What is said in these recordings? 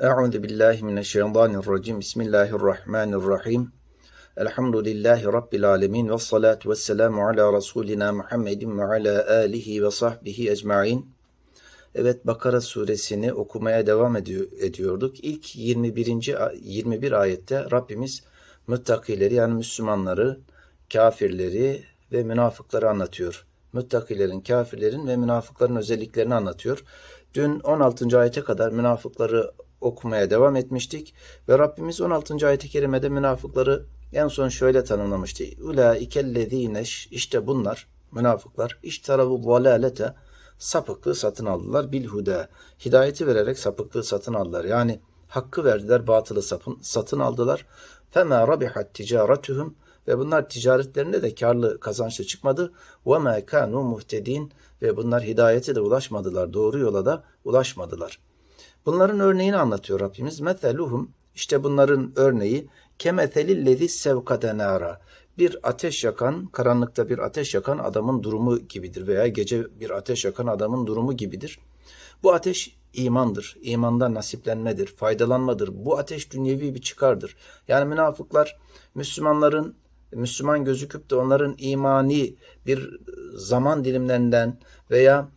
Euzu billahi mineşşeytanirracim. Bismillahirrahmanirrahim. Elhamdülillahi rabbil alamin ve salatu vesselamu ala rasulina Muhammedin ve ala alihi ve sahbihi ecmaîn. Evet Bakara suresini okumaya devam ediyor, ediyorduk. İlk 21. a- 21 ayette Rabbimiz müttakileri yani Müslümanları, kafirleri ve münafıkları anlatıyor. Müttakilerin, kafirlerin ve münafıkların özelliklerini anlatıyor. Dün 16. ayete kadar münafıkları okumaya devam etmiştik ve Rabbimiz 16. ayet-i kerimede münafıkları en son şöyle tanımlamıştı. Ulaikellezine işte bunlar münafıklar iştaravu dalalete sapıklığı satın aldılar bil huda. Hidayeti vererek sapıklığı satın aldılar. Yani hakkı verdiler, batılı sapın, satın aldılar. Fema rabihat ticaretuhum ve bunlar ticaretlerinde de karlı kazançlı çıkmadı. Ve ma kanu muhtedin ve bunlar hidayete de ulaşmadılar, doğru yola da ulaşmadılar. Bunların örneğini anlatıyor Rabbimiz. Metheluhum işte bunların örneği kemethelillezi sevkade nara. Bir ateş yakan, karanlıkta bir ateş yakan adamın durumu gibidir veya gece bir ateş yakan adamın durumu gibidir. Bu ateş imandır, imandan nasiplenmedir, faydalanmadır. Bu ateş dünyevi bir çıkardır. Yani münafıklar Müslümanların Müslüman gözüküp de onların imani bir zaman dilimlerinden veya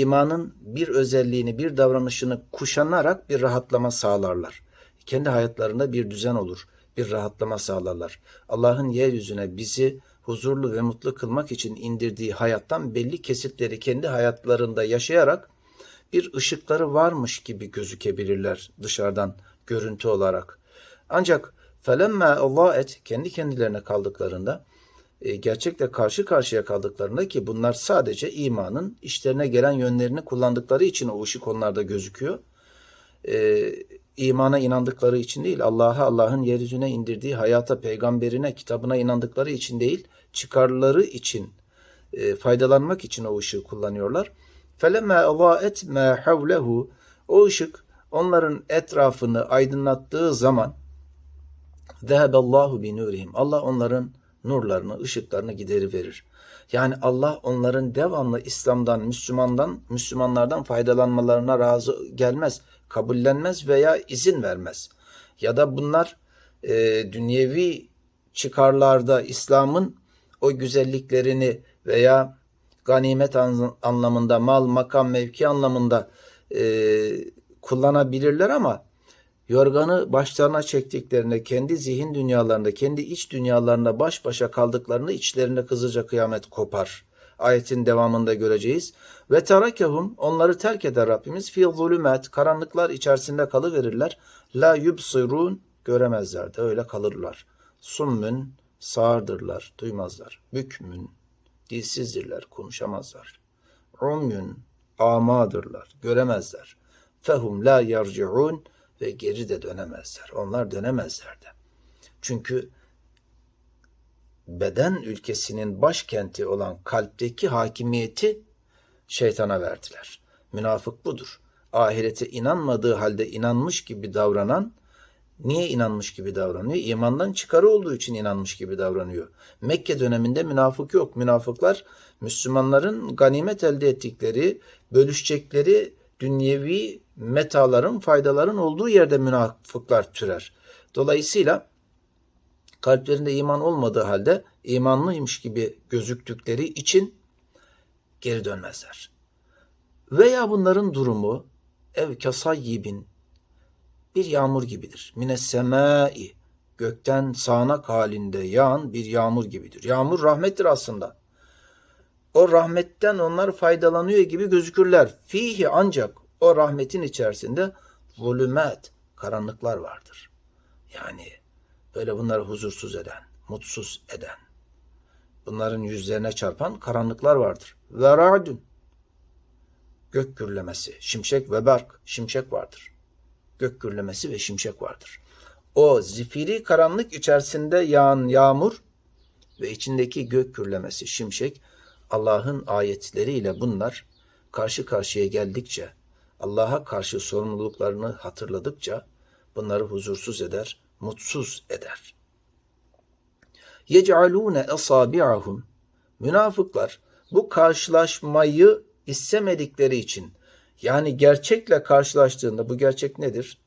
imanın bir özelliğini, bir davranışını kuşanarak bir rahatlama sağlarlar. Kendi hayatlarında bir düzen olur, bir rahatlama sağlarlar. Allah'ın yeryüzüne bizi huzurlu ve mutlu kılmak için indirdiği hayattan belli kesitleri kendi hayatlarında yaşayarak bir ışıkları varmış gibi gözükebilirler dışarıdan görüntü olarak. Ancak felemme et kendi kendilerine kaldıklarında gerçekle karşı karşıya kaldıklarında ki bunlar sadece imanın işlerine gelen yönlerini kullandıkları için o ışık onlarda gözüküyor. E, imana inandıkları için değil, Allah'a, Allah'ın yeryüzüne indirdiği hayata, peygamberine, kitabına inandıkları için değil, çıkarları için, e, faydalanmak için o ışığı kullanıyorlar. فَلَمَّا اَضَاءَتْ مَا حَوْلَهُ O ışık onların etrafını aydınlattığı zaman ذَهَبَ اللّٰهُ بِنُورِهِمْ Allah onların nurlarını, ışıklarını gideri verir. Yani Allah onların devamlı İslam'dan, Müslümandan, Müslümanlardan faydalanmalarına razı gelmez, kabullenmez veya izin vermez. Ya da bunlar e, dünyevi çıkarlarda İslam'ın o güzelliklerini veya ganimet an- anlamında, mal, makam, mevki anlamında e, kullanabilirler ama yorganı başlarına çektiklerinde, kendi zihin dünyalarında, kendi iç dünyalarında baş başa kaldıklarında içlerinde kızıca kıyamet kopar. Ayetin devamında göreceğiz. Ve terakehum onları terk eder Rabbimiz fi zulümet karanlıklar içerisinde kalıverirler. La yubsirun göremezler de öyle kalırlar. Summün sağırdırlar, duymazlar. Bükmün dilsizdirler, konuşamazlar. Umyun amadırlar, göremezler. Fehum la yarciun ve geri de dönemezler. Onlar dönemezler de. Çünkü beden ülkesinin başkenti olan kalpteki hakimiyeti şeytana verdiler. Münafık budur. Ahirete inanmadığı halde inanmış gibi davranan Niye inanmış gibi davranıyor? İmandan çıkarı olduğu için inanmış gibi davranıyor. Mekke döneminde münafık yok. Münafıklar Müslümanların ganimet elde ettikleri, bölüşecekleri dünyevi metaların, faydaların olduğu yerde münafıklar türer. Dolayısıyla kalplerinde iman olmadığı halde imanlıymış gibi gözüktükleri için geri dönmezler. Veya bunların durumu ev kasayyibin bir yağmur gibidir. Mine semai gökten sağanak halinde yağan bir yağmur gibidir. Yağmur rahmettir aslında. O rahmetten onlar faydalanıyor gibi gözükürler. Fihi ancak o rahmetin içerisinde zulümet, karanlıklar vardır. Yani böyle bunları huzursuz eden, mutsuz eden, bunların yüzlerine çarpan karanlıklar vardır. Ve ra'dun, gök gürlemesi, şimşek ve berk, şimşek vardır gök gürlemesi ve şimşek vardır. O zifiri karanlık içerisinde yağan yağmur ve içindeki gök gürlemesi, şimşek Allah'ın ayetleriyle bunlar karşı karşıya geldikçe, Allah'a karşı sorumluluklarını hatırladıkça bunları huzursuz eder, mutsuz eder. Yec'alûne esabi'ahum Münafıklar bu karşılaşmayı istemedikleri için yani gerçekle karşılaştığında bu gerçek nedir?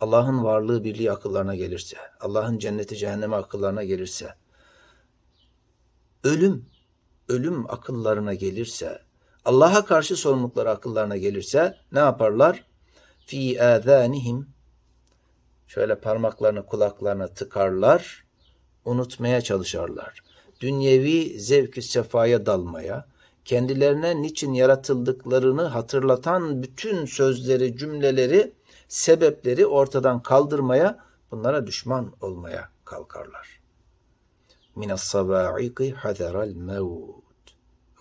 Allah'ın varlığı birliği akıllarına gelirse, Allah'ın cenneti cehennemi akıllarına gelirse, ölüm, ölüm akıllarına gelirse, Allah'a karşı sorumlulukları akıllarına gelirse ne yaparlar? Fi âzânihim şöyle parmaklarını kulaklarına tıkarlar, unutmaya çalışarlar. Dünyevi zevk-ü sefaya dalmaya, kendilerine niçin yaratıldıklarını hatırlatan bütün sözleri, cümleleri, sebepleri ortadan kaldırmaya, bunlara düşman olmaya kalkarlar. Minas sabâiki hazeral mevt.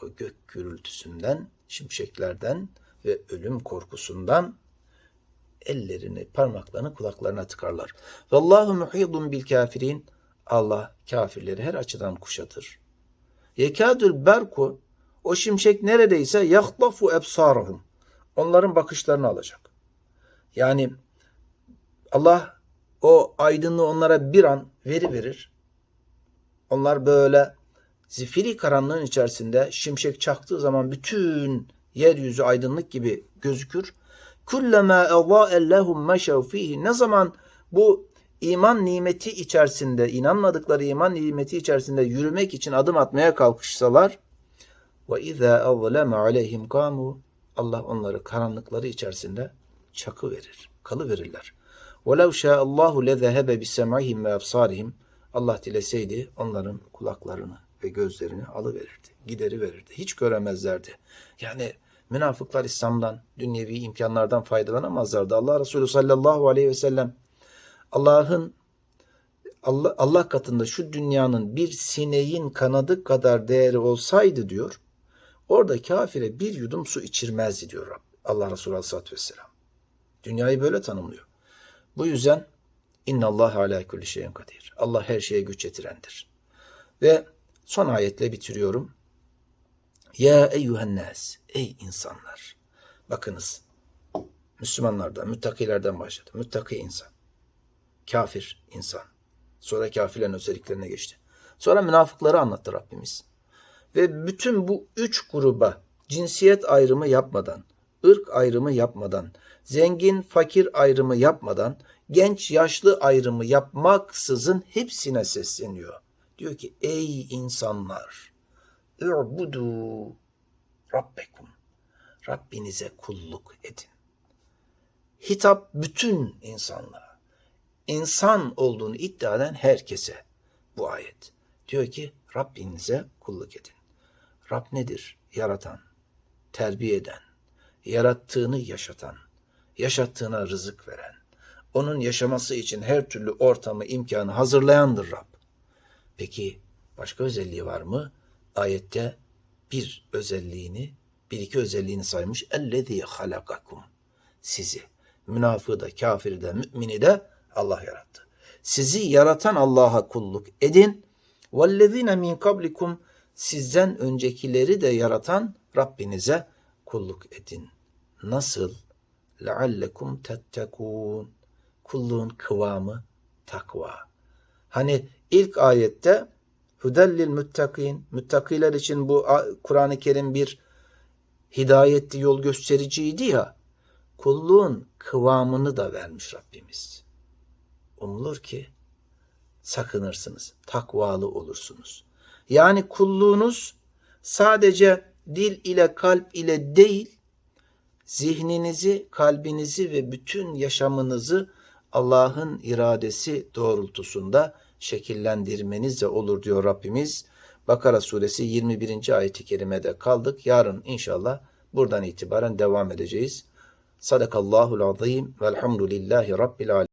O gök gürültüsünden, şimşeklerden ve ölüm korkusundan ellerini, parmaklarını kulaklarına tıkarlar. Vallahu muhidun bil kafirin. Allah kafirleri her açıdan kuşatır. Yekadül berku o şimşek neredeyse yahlafu ebsarahum. Onların bakışlarını alacak. Yani Allah o aydınlığı onlara bir an veri verir. Onlar böyle zifiri karanlığın içerisinde şimşek çaktığı zaman bütün yeryüzü aydınlık gibi gözükür. Kullama adaa'e lehum meşev fihi. Ne zaman bu iman nimeti içerisinde, inanmadıkları iman nimeti içerisinde yürümek için adım atmaya kalkışsalar ve izâ azleme aleyhim kâmû Allah onları karanlıkları içerisinde çakı verir, kalı verirler. Ve lev şâ Allahu le lezehebe bi sem'ihim ve absarihim. Allah dileseydi onların kulaklarını ve gözlerini alıverirdi, gideri verirdi. Hiç göremezlerdi. Yani münafıklar İslam'dan, dünyevi imkanlardan faydalanamazlardı. Allah Resulü sallallahu aleyhi ve sellem Allah'ın Allah, Allah katında şu dünyanın bir sineğin kanadı kadar değeri olsaydı diyor, orada kafire bir yudum su içirmezdi diyor. Allah Resulü aleyhissalatü vesselam. Dünyayı böyle tanımlıyor. Bu yüzden inna Allah ala kulli şeyin kadir. Allah her şeye güç yetirendir. Ve son ayetle bitiriyorum. Ya eyyühen nas. Ey insanlar. Bakınız. Müslümanlardan, müttakilerden başladı. Müttaki insan. Kafir insan. Sonra kafirlerin özelliklerine geçti. Sonra münafıkları anlattı Rabbimiz. Ve bütün bu üç gruba cinsiyet ayrımı yapmadan, ırk ayrımı yapmadan, zengin fakir ayrımı yapmadan, genç yaşlı ayrımı yapmaksızın hepsine sesleniyor. Diyor ki ey insanlar ü'budu rabbekum Rabbinize kulluk edin. Hitap bütün insanlığa. İnsan olduğunu iddia eden herkese bu ayet. Diyor ki Rabbinize kulluk edin. Rab nedir? Yaratan, terbiye eden, yarattığını yaşatan, yaşattığına rızık veren, onun yaşaması için her türlü ortamı, imkanı hazırlayandır Rab. Peki başka özelliği var mı? Ayette bir özelliğini, bir iki özelliğini saymış. Ellezî halakakum. Sizi. Münafığı da, kafiri de, mümini de Allah yarattı. Sizi yaratan Allah'a kulluk edin. وَالَّذ۪ينَ min kablikum Sizden öncekileri de yaratan Rabbinize kulluk edin. Nasıl? لَعَلَّكُمْ تَتَّقُونَ Kulluğun kıvamı takva. Hani ilk ayette Hüdellil müttakin. Müttakiler için bu Kur'an-ı Kerim bir hidayetti, yol göstericiydi ya. Kulluğun kıvamını da vermiş Rabbimiz. Umulur ki sakınırsınız, takvalı olursunuz. Yani kulluğunuz sadece dil ile kalp ile değil, zihninizi, kalbinizi ve bütün yaşamınızı Allah'ın iradesi doğrultusunda şekillendirmenizle olur diyor Rabbimiz. Bakara suresi 21. ayeti kerimede kaldık. Yarın inşallah buradan itibaren devam edeceğiz. Sadakallahul azim velhamdülillahi rabbil alemin.